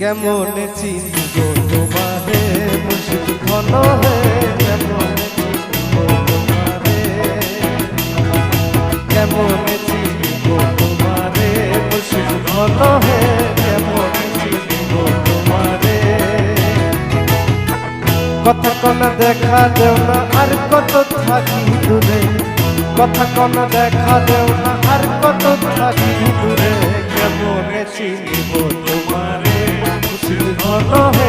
কেমন চিনব তোমারে? মুর্শিদ ঘন হে কেমন চিনব তোমারে? মুর্শিদ ঘন হে কেমন চিনব তোমারে? কথা কোন দেখা দেও না, আর কত থাকি দূরে? কথা কোন দেখা দেও না, আর কত থাকি দূরে? কেমন চিনিব তোমারে? খুশির ঘন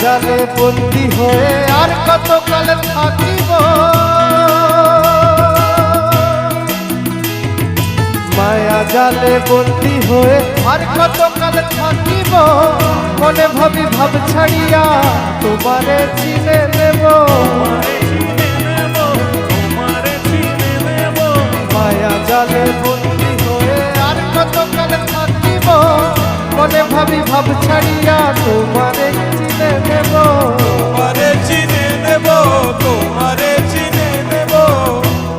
জালে বন্দি হয়ে আর কত কাল থাকিব? মায়া জালে বন্দি হয়ে আর কত কাল থাকিব? মনে ভাবি ভাব ছাড়িয়া তোমারে চিনে নেব। মায়া জালে বন্দি হয়ে আর কত কাল থাকিব? মনে ভাবি ভাব ছাড়িয়া তোমারে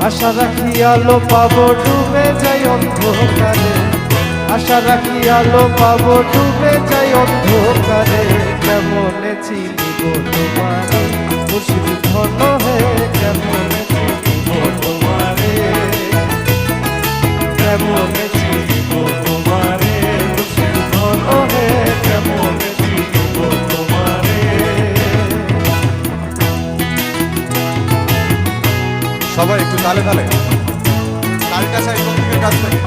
আশা রাখি আলো পাবো ডুবে যাই অন্ধকারে। আশা রাখি আলো পাবো ডুবে যাই অন্ধকারে। কেমন চিনিব সবাই একটু তালে তালে। তালটা চাই দিকে কাজ থেকে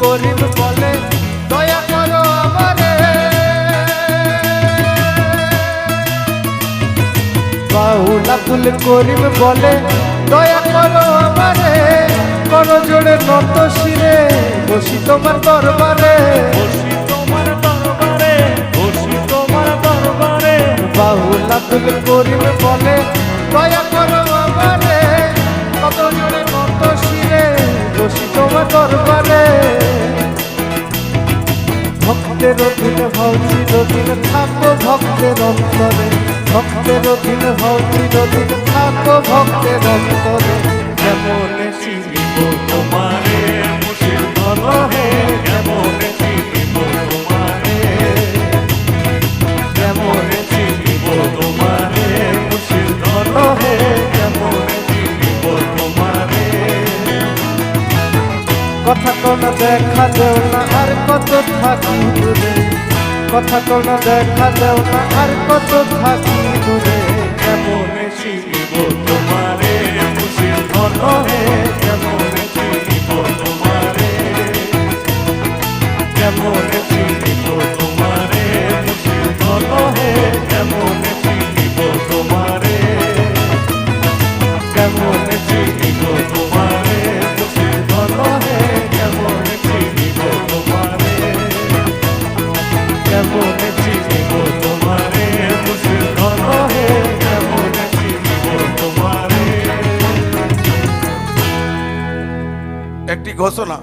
করিম বলে ফুল করিম বলে, দয়া করো আমারে, করো জোড়ে নত শিরে, বসি তোমার দরবারে। ফুল করিম বলে, দয়া করো আমারে, কত জোড়ে নত শিরে, বসি তোমার দরবারে। ভক্তের অধীন হও চিরদিন থাকো ভক্তের অন্তরে। ভক্তের অধীন হও চিরদিন থাকো ভক্তের অন্তরে চিনিব তোমারে কথা কোন দেখা দেও না, আর কত থাকি দূরে। কথা কোনো দেখা দেও না আর কত থাকি দূরে কেমন ঘোষণা।